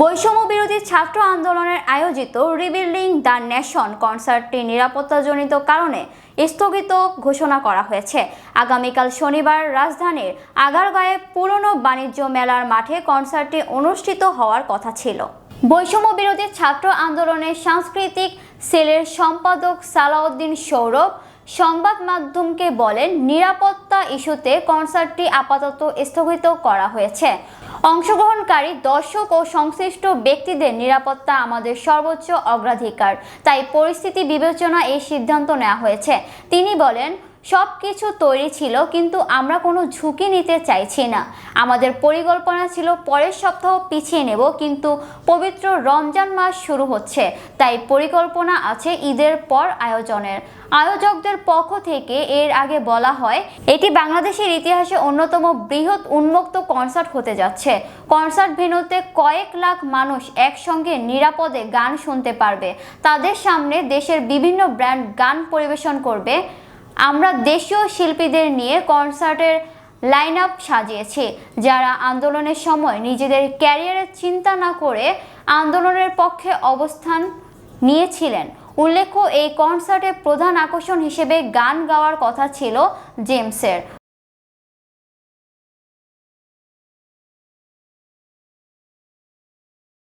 বৈষম্য বিরোধী ছাত্র আন্দোলনের আয়োজিত রিবিল্ডিং দ্য নেশন কনসার্টটি নিরাপত্তাজনিত কারণে স্থগিত ঘোষণা করা হয়েছে। আগামীকাল শনিবার রাজধানীর আগারগাঁয়ে পুরনো বাণিজ্য মেলার মাঠে কনসার্টটি অনুষ্ঠিত হওয়ার কথা ছিল। বৈষম্য বিরোধী ছাত্র আন্দোলনের সাংস্কৃতিক সেলের সম্পাদক সালাউদ্দিন সৌরভ সংবাদ মাধ্যমকে বলেন, নিরাপত্তা ইস্যুতে কনসার্টটি আপাতত স্থগিত করা হয়েছে। অংশগ্রহণকারী দর্শক ও সংশ্লিষ্ট ব্যক্তিদের নিরাপত্তা আমাদের সর্বোচ্চ অগ্রাধিকার। তাই পরিস্থিতি বিবেচনা এই সিদ্ধান্ত নেওয়া হয়েছে। তিনি বলেন সব কিছু তৈরি ছিল, কিন্তু আমরা কোনো ঝুঁকি নিতে চাইছি না। আমাদের পরিকল্পনা ছিল, পরের সপ্তাহ পিছিয়ে নেব, কিন্তু পবিত্র রমজান মাস শুরু হচ্ছে, তাই পরিকল্পনা আছে ঈদের পর আয়োজনের। আয়োজকদের পক্ষ থেকে এর আগে বলা হয়, এটি বাংলাদেশের ইতিহাসে অন্যতম বৃহৎ উন্মুক্ত কনসার্ট হতে যাচ্ছে। কনসার্ট ভেন্যুতে কয়েক লাখ মানুষ একসঙ্গে নিরাপদে গান শুনতে পারবে। তাদের সামনে দেশের বিভিন্ন ব্র্যান্ড গান পরিবেশন করবে। আমরা দেশীয় শিল্পীদের নিয়ে কনসার্টের লাইন আপ সাজিয়েছি, যারা আন্দোলনের সময় নিজেদের ক্যারিয়ারের চিন্তা না করে আন্দোলনের পক্ষে অবস্থান নিয়েছিলেন। উল্লেখ্য, এই কনসার্টের প্রধান আকর্ষণ হিসেবে গান গাওয়ার কথা ছিল জেমসের।